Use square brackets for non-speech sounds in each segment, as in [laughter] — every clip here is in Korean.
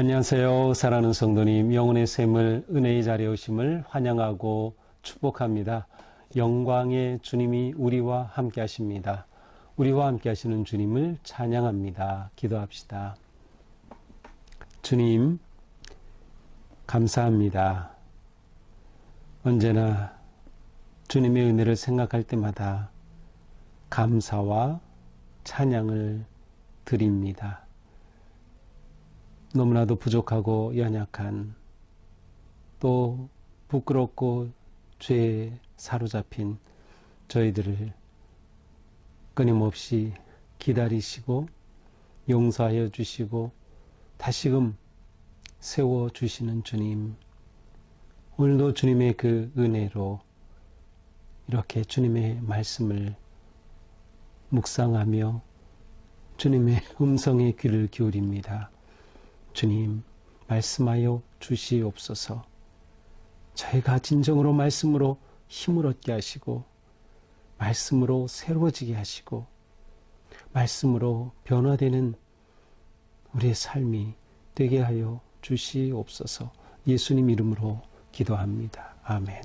안녕하세요. 사랑하는 성도님, 영혼의 샘을 은혜의 자리에 오심을 환영하고 축복합니다. 영광의 주님이 우리와 함께 하십니다. 우리와 함께 하시는 주님을 찬양합니다. 기도합시다. 주님, 감사합니다. 언제나 주님의 은혜를 생각할 때마다 감사와 찬양을 드립니다. 너무나도 부족하고 연약한 또 부끄럽고 죄에 사로잡힌 저희들을 끊임없이 기다리시고 용서하여 주시고 다시금 세워 주시는 주님. 오늘도 주님의 그 은혜로 이렇게 주님의 말씀을 묵상하며 주님의 음성에 귀를 기울입니다. 주님, 말씀하여 주시옵소서. 저희가 진정으로 말씀으로 힘을 얻게 하시고, 말씀으로 새로워지게 하시고, 말씀으로 변화되는 우리의 삶이 되게 하여 주시옵소서. 예수님 이름으로 기도합니다. 아멘.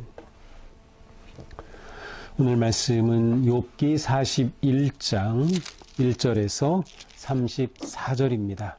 오늘 말씀은 욥기 41장 1절에서 34절입니다.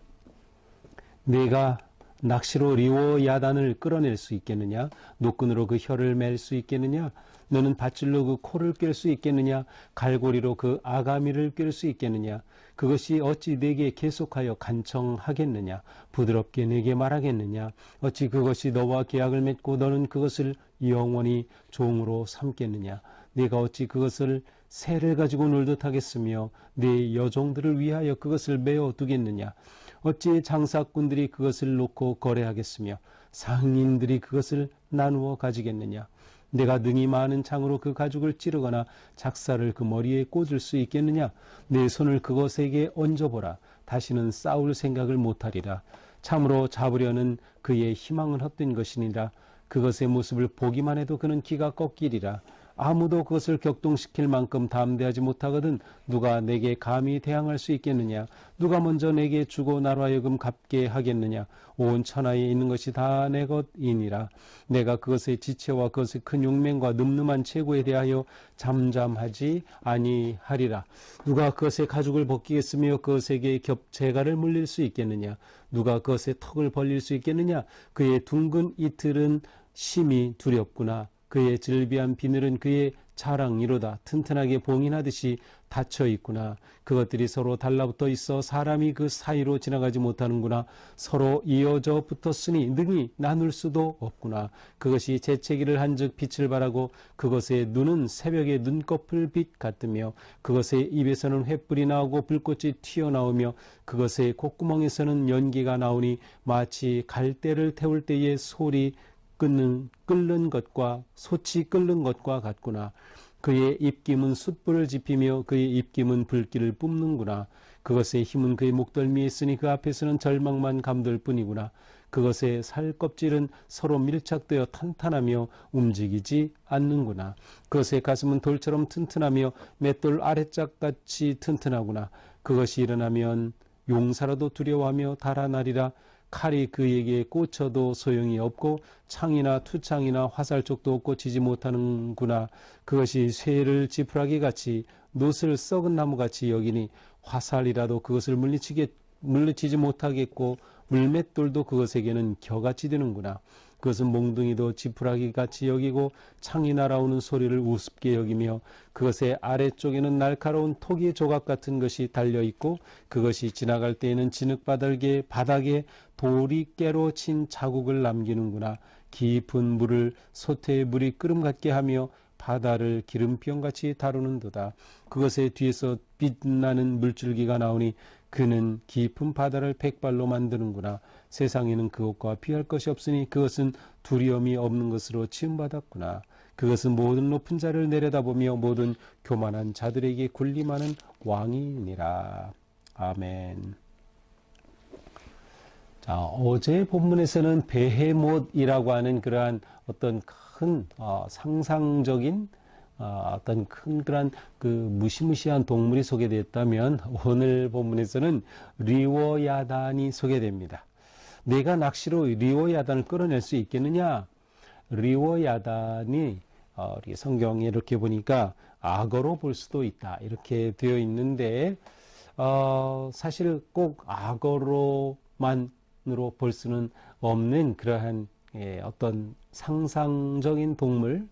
내가 낚시로 리워 야단을 끌어낼 수 있겠느냐? 노끈으로 그 혀를 맬 수 있겠느냐? 너는 밧줄로 그 코를 꿰 수 있겠느냐? 갈고리로 그 아가미를 꿰 수 있겠느냐? 그것이 어찌 내게 계속하여 간청하겠느냐? 부드럽게 내게 말하겠느냐? 어찌 그것이 너와 계약을 맺고 너는 그것을 영원히 종으로 삼겠느냐? 네가 어찌 그것을 새를 가지고 놀듯 하겠으며 네 여종들을 위하여 그것을 메어 두겠느냐? 어찌 장사꾼들이 그것을 놓고 거래하겠으며 상인들이 그것을 나누어 가지겠느냐? 내가 능이 많은 창으로 그 가죽을 찌르거나 작사를 그 머리에 꽂을 수 있겠느냐? 내 손을 그것에게 얹어보라. 다시는 싸울 생각을 못하리라. 참으로 잡으려는 그의 희망은 헛된 것이니라. 그것의 모습을 보기만 해도 그는 기가 꺾이리라. 아무도 그것을 격동시킬 만큼 담대하지 못하거든 누가 내게 감히 대항할 수 있겠느냐? 누가 먼저 내게 주고 나로 하여금 갚게 하겠느냐? 온 천하에 있는 것이 다 내 것이니라. 내가 그것의 지체와 그것의 큰 용맹과 늠름한 체고에 대하여 잠잠하지 아니하리라. 누가 그것의 가죽을 벗기겠으며 그것에게 겹재가를 물릴 수 있겠느냐? 누가 그것의 턱을 벌릴 수 있겠느냐? 그의 둥근 이틀은 심히 두렵구나 그의 즐비한 비늘은 그의 자랑이로다 튼튼하게 봉인하듯이 닫혀 있구나. 그것들이 서로 달라붙어 있어 사람이 그 사이로 지나가지 못하는구나. 서로 이어져 붙었으니 능히 나눌 수도 없구나. 그것이 재채기를 한즉 빛을 발하고 그것의 눈은 새벽의 눈꺼풀 빛 같으며 그것의 입에서는 횃불이 나오고 불꽃이 튀어나오며 그것의 콧구멍에서는 연기가 나오니 마치 갈대를 태울 때의 소리 끓는, 끓는 것과 소치 끓는 것과 같구나. 그의 입김은 숯불을 지피며 그의 입김은 불길을 뿜는구나. 그것의 힘은 그의 목덜미에 있으니 그 앞에서는 절망만 감돌 뿐이구나. 그것의 살 껍질은 서로 밀착되어 탄탄하며 움직이지 않는구나. 그것의 가슴은 돌처럼 튼튼하며 맷돌 아래짝같이 튼튼하구나. 그것이 일어나면 용사라도 두려워하며 달아나리라. 칼이 그에게 꽂혀도 소용이 없고 창이나 투창이나 화살 쪽도 꽂히지 못하는구나. 그것이 쇠를 지푸라기 같이 노을 썩은 나무 같이 여기니 화살이라도 그것을 물리치게 물리치지 못하겠고 물맷돌도 그것에게는 겨같이 되는구나. 그것은 몽둥이도 지푸라기 같이 여기고 창이 날아오는 소리를 우습게 여기며 그것의 아래쪽에는 날카로운 토기 조각 같은 것이 달려 있고 그것이 지나갈 때에는 진흙바닥에 바닥에 돌이 깨로 친 자국을 남기는구나. 깊은 물을 소태의 물이 끓음 같게 하며 바다를 기름병같이 다루는도다. 그것의 뒤에서 빛나는 물줄기가 나오니 그는 깊은 바다를 백발로 만드는구나. 세상에는 그것과 비할 것이 없으니 그것은 두려움이 없는 것으로 치음받았구나. 그것은 모든 높은 자를 내려다보며 모든 교만한 자들에게 군림하는 왕이니라. 아멘. 자, 어제 본문에서는 베헤못이라고 하는 그러한 어떤 큰 어, 상상적인 어, 어떤 큰 그런 그 무시무시한 동물이 소개되었다면 오늘 본문에서는 리워야단이 소개됩니다. 내가 낚시로 리오야단을 끌어낼 수 있겠느냐? 리오야단이 어, 우리 성경에 이렇게 보니까 악어로 볼 수도 있다 이렇게 되어 있는데 어, 사실 꼭 악어로만으로 볼 수는 없는 그러한 예, 어떤 상상적인 동물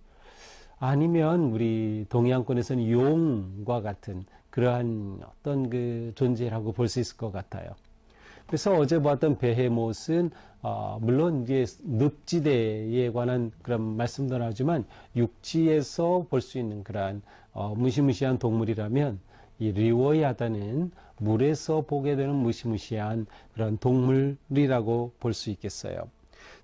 아니면 우리 동양권에서는 용과 같은 그러한 어떤 그 존재라고 볼 수 있을 것 같아요. 그래서 어제 보았던 베헤못은 어, 물론 이제 늪지대에 관한 그런 말씀도 나오지만 육지에서 볼 수 있는 그러한 어, 무시무시한 동물이라면 이 리워야다는 물에서 보게 되는 무시무시한 그런 동물이라고 볼 수 있겠어요.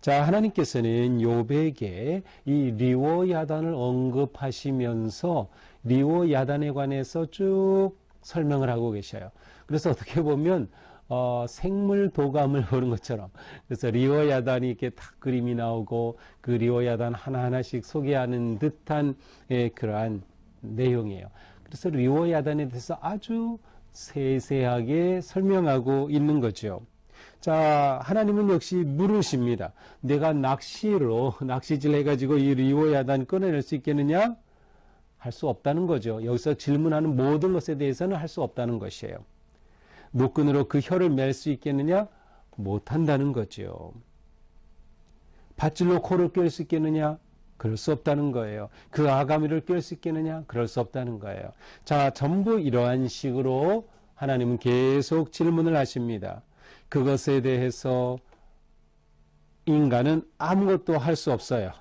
자, 하나님께서는 욥에게 이 리워야단을 언급하시면서 리워야단에 관해서 쭉 설명을 하고 계셔요. 그래서 어떻게 보면 어, 생물 도감을 보는 것처럼 그래서 리워야단이 이렇게 탁 그림이 나오고 그 리워야단 하나하나씩 소개하는 듯한 예, 그러한 내용이에요. 그래서 리워야단에 대해서 아주 세세하게 설명하고 있는 거죠. 자, 하나님은 역시 물으십니다. 내가 낚시로, [laughs] 낚시질 해가지고 이 리오야단 꺼내낼 수 있겠느냐? 할 수 없다는 거죠. 여기서 질문하는 모든 것에 대해서는 할 수 없다는 것이에요. 노끈으로 그 혀를 맬 수 있겠느냐? 못한다는 거죠. 밧줄로 코를 꿰을 수 있겠느냐? 그럴 수 없다는 거예요. 그 아가미를 꿰을 수 있겠느냐? 그럴 수 없다는 거예요. 자, 전부 이러한 식으로 하나님은 계속 질문을 하십니다. 그것에 대해서 인간은 아무것도 할 수 없어요.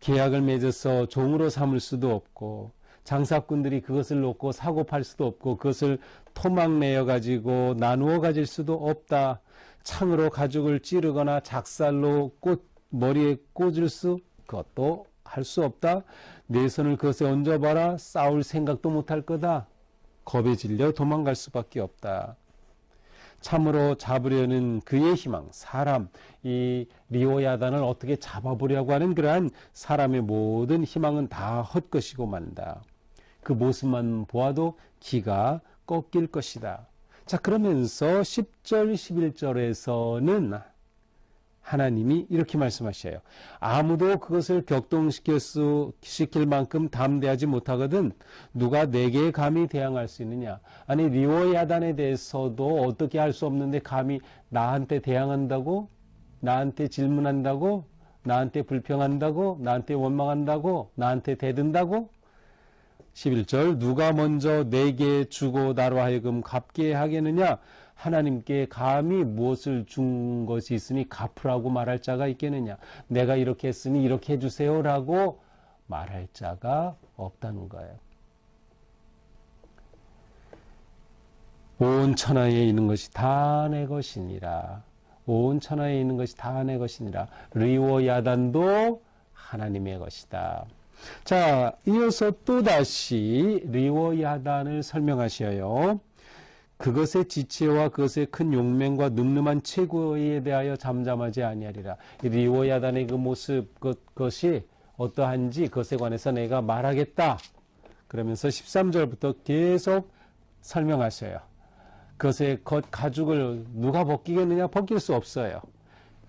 계약을 맺어서 종으로 삼을 수도 없고 장사꾼들이 그것을 놓고 사고 팔 수도 없고 그것을 토막 내어 가지고 나누어 가질 수도 없다. 창으로 가죽을 찌르거나 작살로 꽃 머리에 꽂을 수 그것도 할 수 없다. 내 손을 그것에 얹어봐라. 싸울 생각도 못할 거다. 겁에 질려 도망갈 수밖에 없다. 참으로 잡으려는 그의 희망, 사람, 이 리오야단을 어떻게 잡아보려고 하는 그러한 사람의 모든 희망은 다 헛것이고 만다. 그 모습만 보아도 기가 꺾일 것이다. 자, 그러면서 10절, 11절에서는 하나님이 이렇게 말씀하셔요. 아무도 그것을 격동시킬 수, 시킬 만큼 담대하지 못하거든 누가 내게 감히 대항할 수 있느냐. 아니, 리오야단에 대해서도 어떻게 할 수 없는데 감히 나한테 대항한다고? 나한테 질문한다고? 나한테 불평한다고? 나한테 원망한다고? 나한테 대든다고? 11절 누가 먼저 내게 주고 나로 하여금 갚게 하겠느냐 하나님께 감히 무엇을 준 것이 있으니 갚으라고 말할 자가 있겠느냐? 내가 이렇게 했으니 이렇게 해주세요 라고 말할 자가 없다는 거예요. 온 천하에 있는 것이 다 내 것이니라. 온 천하에 있는 것이 다 내 것이니라. 리워 야단도 하나님의 것이다. 자, 이어서 또다시 리워 야단을 설명하셔요. 그것의 지체와 그것의 큰 용맹과 늠름한 체구에 대하여 잠잠하지 아니하리라. 리워야단의 그 모습, 그 것이 어떠한지 그것에 관해서 내가 말하겠다. 그러면서 13절부터 계속 설명하셔요. 그것의 겉 가죽을 누가 벗기겠느냐? 벗길 수 없어요.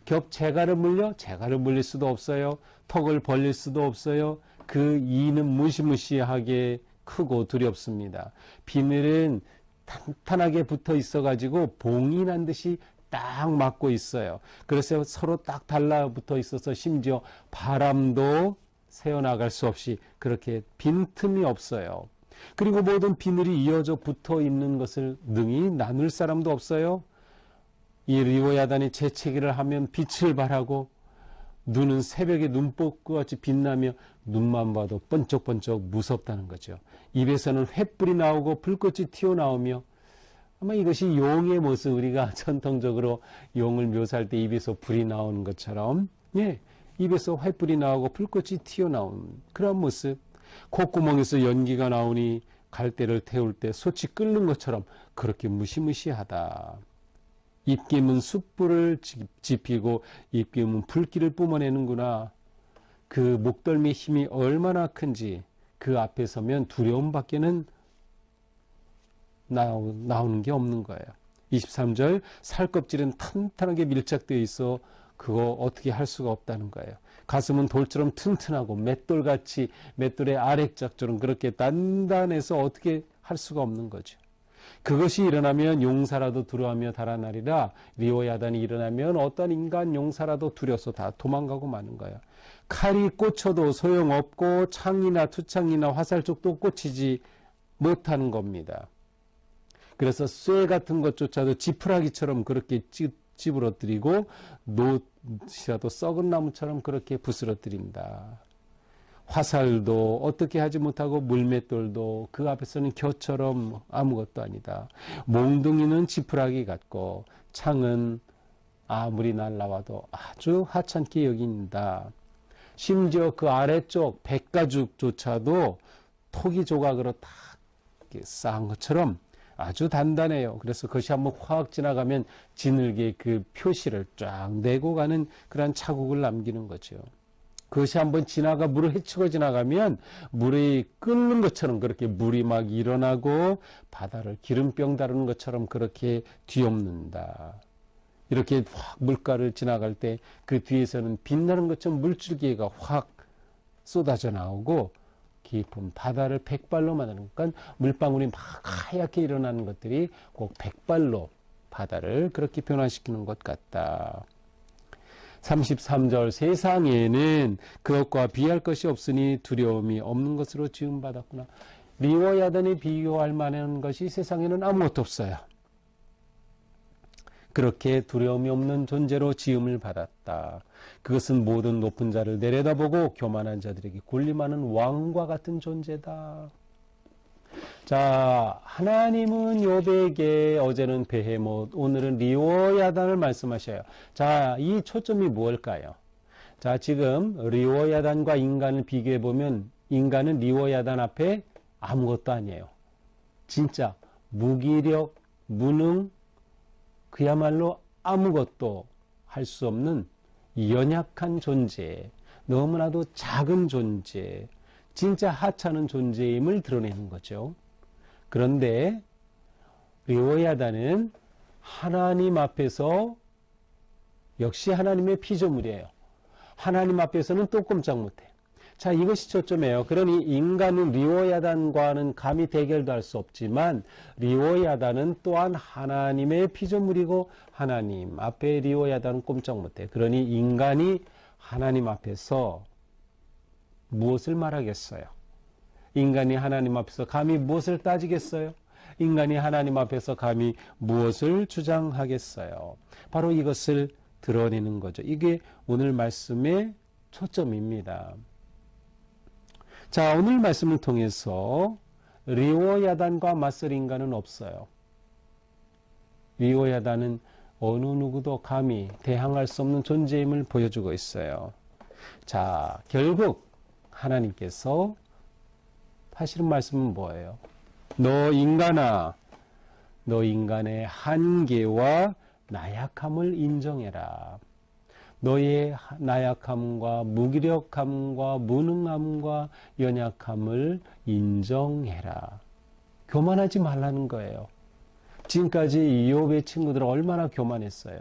겹 재갈을 물려? 재갈을 물릴 수도 없어요. 턱을 벌릴 수도 없어요. 그 이는 무시무시하게 크고 두렵습니다. 비늘은 탄탄하게 붙어 있어가지고 봉이 난 듯이 딱 맞고 있어요. 그래서 서로 딱 달라붙어 있어서 심지어 바람도 새어나갈 수 없이 그렇게 빈틈이 없어요. 그리고 모든 비늘이 이어져 붙어 있는 것을 능히 나눌 사람도 없어요. 이 리오야단이 재채기를 하면 빛을 발하고 눈은 새벽에 눈꽃과 같이 빛나며 눈만 봐도 번쩍번쩍 무섭다는 거죠. 입에서는 횃불이 나오고 불꽃이 튀어나오며 아마 이것이 용의 모습 우리가 [laughs] 전통적으로 용을 묘사할 때 입에서 불이 나오는 것처럼 예, 입에서 횃불이 나오고 불꽃이 튀어나오는 그런 모습 콧구멍에서 연기가 나오니 갈대를 태울 때 솥이 끓는 것처럼 그렇게 무시무시하다. 입김은 숯불을 지피고 입김은 불길을 뿜어내는구나. 그 목덜미 힘이 얼마나 큰지 그 앞에 서면 두려움 밖에는 나오, 나오는 게 없는 거예요. 23절 살껍질은 탄탄하게 밀착되어 있어 그거 어떻게 할 수가 없다는 거예요. 가슴은 돌처럼 튼튼하고 맷돌같이 맷돌의 아래짝처럼 그렇게 단단해서 어떻게 할 수가 없는 거죠. 그것이 일어나면 용사라도 두려워하며 달아나리라 리오야단이 일어나면 어떤 인간 용사라도 두려서 다 도망가고 마는 거야. 칼이 꽂혀도 소용없고 창이나 투창이나 화살 쪽도 꽂히지 못하는 겁니다. 그래서 쇠 같은 것조차도 지푸라기처럼 그렇게 찌, 찌부러뜨리고 노시라도 썩은 나무처럼 그렇게 부스러뜨린다. 화살도 어떻게 하지 못하고 물맷돌도 그 앞에서는 겨처럼 아무것도 아니다. 몽둥이는 지푸라기 같고 창은 아무리 날라와도 아주 하찮게 여긴다. 심지어 그 아래쪽 백가죽조차도 토기 조각으로 다 쌓은 것처럼 아주 단단해요. 그래서 그것이 한번 확 지나가면 지늘개 그 표시를 쫙 내고 가는 그런 자국을 남기는 거죠. 그것이 한번 지나가 물을 헤치고 지나가면 물이 끓는 것처럼 그렇게 물이 막 일어나고 바다를 기름병 다루는 것처럼 그렇게 뒤엎는다. 이렇게 확 물가를 지나갈 때 그 뒤에서는 빛나는 것처럼 물줄기가 확 쏟아져 나오고 깊은 바다를 백발로 만드는 그러니까 물방울이 막 하얗게 일어나는 것들이 꼭 백발로 바다를 그렇게 변화시키는 것 같다. 33절 세상에는 그것과 비할 것이 없으니 두려움이 없는 것으로 지음 받았구나. 리워야단에 비교할 만한 것이 세상에는 아무것도 없어요. 그렇게 두려움이 없는 존재로 지음을 받았다. 그것은 모든 높은 자를 내려다보고 교만한 자들에게 군림하는 왕과 같은 존재다. 자, 하나님은 요백에 어제는 베헤못, 오늘은 리오야단을 말씀하셔요. 자, 이 초점이 무엇일까요? 자, 지금 리오야단과 인간을 비교해 보면 인간은 리오야단 앞에 아무것도 아니에요. 진짜 무기력, 무능, 그야말로 아무것도 할 수 없는 연약한 존재, 너무나도 작은 존재, 진짜 하찮은 존재임을 드러내는 거죠. 그런데 리오야다는 하나님 앞에서 역시 하나님의 피조물이에요. 하나님 앞에서는 또 꼼짝 못해. 자, 이것이 초점이에요. 그러니 인간은 리오야단과는 감히 대결도 할 수 없지만 리오야단은 또한 하나님의 피조물이고 하나님 앞에 리오야단은 꼼짝 못해. 그러니 인간이 하나님 앞에서 무엇을 말하겠어요? 인간이 하나님 앞에서 감히 무엇을 따지겠어요? 인간이 하나님 앞에서 감히 무엇을 주장하겠어요? 바로 이것을 드러내는 거죠. 이게 오늘 말씀의 초점입니다. 자, 오늘 말씀을 통해서 리오야단과 맞설 인간은 없어요. 리오야단은 어느 누구도 감히 대항할 수 없는 존재임을 보여주고 있어요. 자, 결국 하나님께서 하시는 말씀은 뭐예요? 너 인간아, 너 인간의 한계와 나약함을 인정해라. 너의 나약함과 무기력함과 무능함과 연약함을 인정해라. 교만하지 말라는 거예요. 지금까지 이욥의 친구들은 얼마나 교만했어요.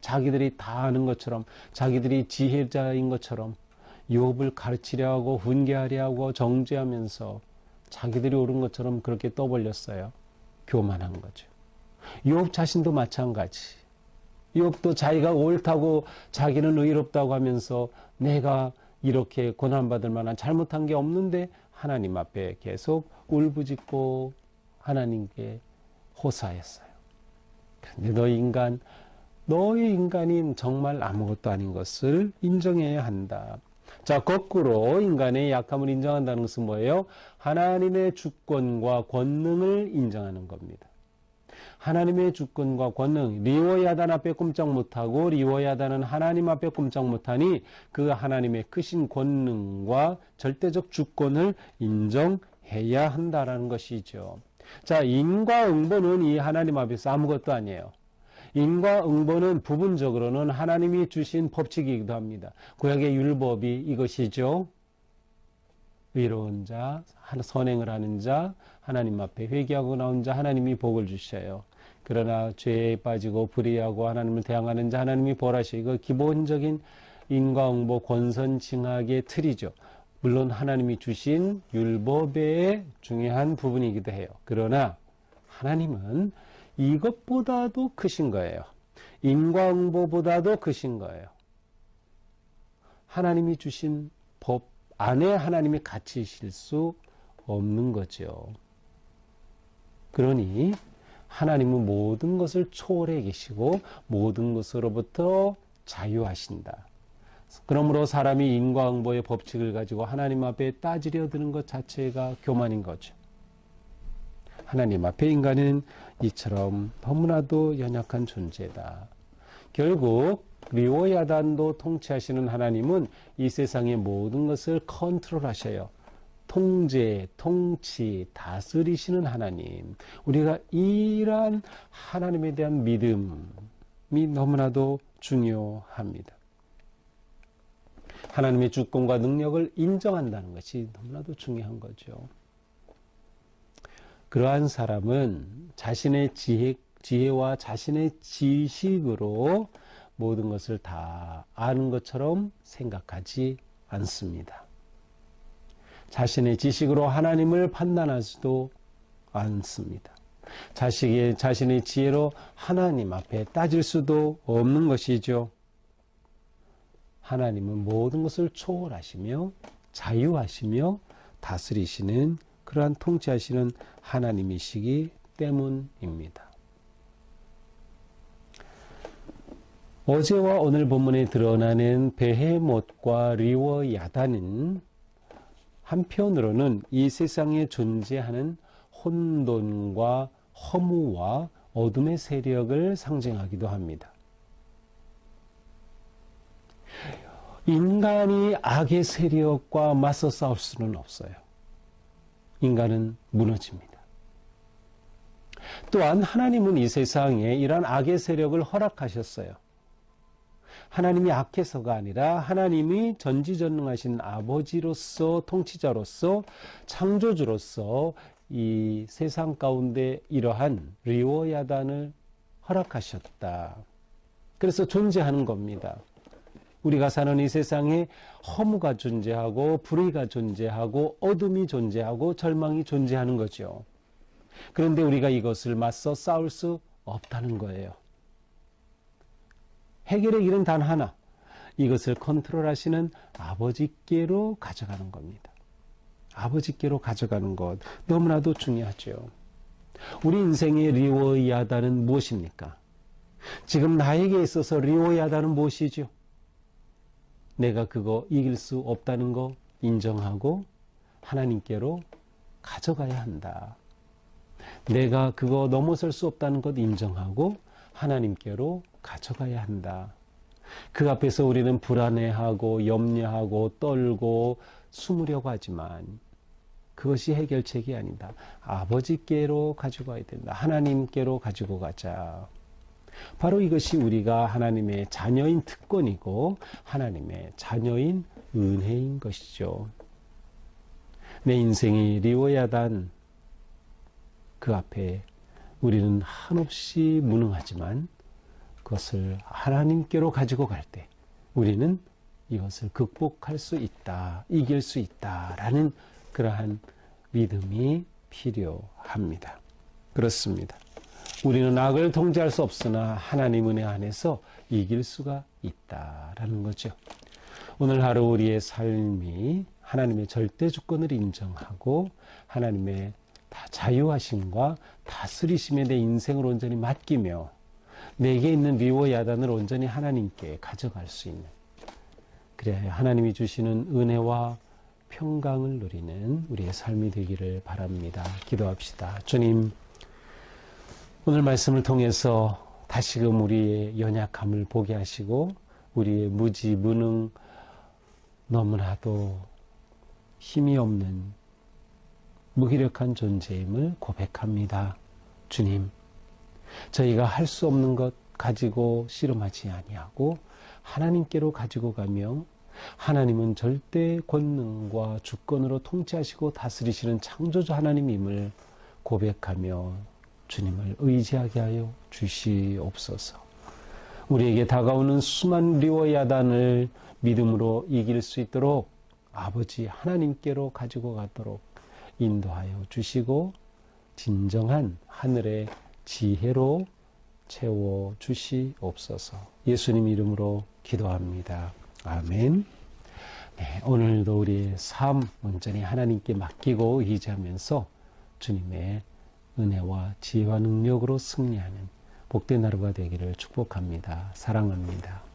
자기들이 다 아는 것처럼, 자기들이 지혜자인 것처럼 욥을 가르치려 하고 훈계하려 하고 정죄하면서 자기들이 옳은 것처럼 그렇게 떠벌렸어요. 교만한 거죠. 욥 자신도 마찬가지. 욥도 자기가 옳다고 자기는 의롭다고 하면서 내가 이렇게 고난받을 만한 잘못한 게 없는데 하나님 앞에 계속 울부짖고 하나님께 호사했어요. 근데 너 인간, 너의 인간인 정말 아무것도 아닌 것을 인정해야 한다. 자, 거꾸로 인간의 약함을 인정한다는 것은 뭐예요? 하나님의 주권과 권능을 인정하는 겁니다. 하나님의 주권과 권능, 리워야단 앞에 꼼짝 못하고 리워야단은 하나님 앞에 꼼짝 못하니 그 하나님의 크신 권능과 절대적 주권을 인정해야 한다라는 것이죠. 자, 인과 응보는 이 하나님 앞에서 아무것도 아니에요. 인과 응보는 부분적으로는 하나님이 주신 법칙이기도 합니다. 구약의 율법이 이것이죠. 의로운 자, 선행을 하는 자, 하나님 앞에 회개하고 나온 자, 하나님이 복을 주셔요. 그러나 죄에 빠지고 불의하고 하나님을 대항하는 자 하나님이 벌하시고 이거 기본적인 인과응보 권선징악의 틀이죠. 물론 하나님이 주신 율법의 중요한 부분이기도 해요. 그러나 하나님은 이것보다도 크신 거예요. 인과응보보다도 크신 거예요. 하나님이 주신 법 안에 하나님이 갇히실 수 없는 거죠. 그러니 하나님은 모든 것을 초월해 계시고 모든 것으로부터 자유하신다. 그러므로 사람이 인과응보의 법칙을 가지고 하나님 앞에 따지려 드는 것 자체가 교만인 거죠. 하나님 앞에 인간은 이처럼 너무나도 연약한 존재다. 결국 리오야단도 통치하시는 하나님은 이 세상의 모든 것을 컨트롤하셔요. 통제, 통치, 다스리시는 하나님. 우리가 이러한 하나님에 대한 믿음이 너무나도 중요합니다. 하나님의 주권과 능력을 인정한다는 것이 너무나도 중요한 거죠. 그러한 사람은 자신의 지혜, 지혜와 자신의 지식으로 모든 것을 다 아는 것처럼 생각하지 않습니다. 자신의 지식으로 하나님을 판단하지도 않습니다. 자식의, 자신의 지혜로 하나님 앞에 따질 수도 없는 것이죠. 하나님은 모든 것을 초월하시며 자유하시며 다스리시는 그러한 통치하시는 하나님이시기 때문입니다. 어제와 오늘 본문에 드러나는 베헤못과 리워 야단은 한편으로는 이 세상에 존재하는 혼돈과 허무와 어둠의 세력을 상징하기도 합니다. 인간이 악의 세력과 맞서 싸울 수는 없어요. 인간은 무너집니다. 또한 하나님은 이 세상에 이러한 악의 세력을 허락하셨어요. 하나님이 악해서가 아니라 하나님이 전지전능하신 아버지로서 통치자로서 창조주로서 이 세상 가운데 이러한 리오야단을 허락하셨다. 그래서 존재하는 겁니다. 우리가 사는 이 세상에 허무가 존재하고 불의가 존재하고 어둠이 존재하고 절망이 존재하는 거죠. 그런데 우리가 이것을 맞서 싸울 수 없다는 거예요. 해결의 길은 단 하나. 이것을 컨트롤하시는 아버지께로 가져가는 겁니다. 아버지께로 가져가는 것 너무나도 중요하죠. 우리 인생의 리워야다는 무엇입니까? 지금 나에게 있어서 리워야다는 무엇이죠? 내가 그거 이길 수 없다는 거 인정하고 하나님께로 가져가야 한다. 내가 그거 넘어설 수 없다는 것 인정하고 하나님께로 가져가야 한다. 그 앞에서 우리는 불안해하고 염려하고 떨고 숨으려고 하지만 그것이 해결책이 아니다. 아버지께로 가지고 가야 된다. 하나님께로 가지고 가자. 바로 이것이 우리가 하나님의 자녀인 특권이고 하나님의 자녀인 은혜인 것이죠. 내 인생이 리워야단 그 앞에 우리는 한없이 무능하지만 그것을 하나님께로 가지고 갈 때 우리는 이것을 극복할 수 있다, 이길 수 있다라는 그러한 믿음이 필요합니다. 그렇습니다. 우리는 악을 통제할 수 없으나 하나님 은혜 안에서 이길 수가 있다라는 거죠. 오늘 하루 우리의 삶이 하나님의 절대 주권을 인정하고 하나님의 다 자유하심과 다스리심에 내 인생을 온전히 맡기며 내게 있는 리워 야단을 온전히 하나님께 가져갈 수 있는 그래야 하나님이 주시는 은혜와 평강을 누리는 우리의 삶이 되기를 바랍니다. 기도합시다. 주님 오늘 말씀을 통해서 다시금 우리의 연약함을 보게 하시고 우리의 무지 무능 너무나도 힘이 없는 무기력한 존재임을 고백합니다. 주님, 저희가 할 수 없는 것 가지고 씨름하지 아니하고 하나님께로 가지고 가며 하나님은 절대 권능과 주권으로 통치하시고 다스리시는 창조주 하나님임을 고백하며 주님을 의지하게 하여 주시옵소서. 우리에게 다가오는 수많은 리워 야단을 믿음으로 이길 수 있도록 아버지 하나님께로 가지고 가도록 인도하여 주시고 진정한 하늘의 지혜로 채워 주시옵소서. 예수님 이름으로 기도합니다. 아멘. 네, 오늘도 우리의 삶 온전히 하나님께 맡기고 의지하면서 주님의 은혜와 지혜와 능력으로 승리하는 복된 하루가 되기를 축복합니다. 사랑합니다.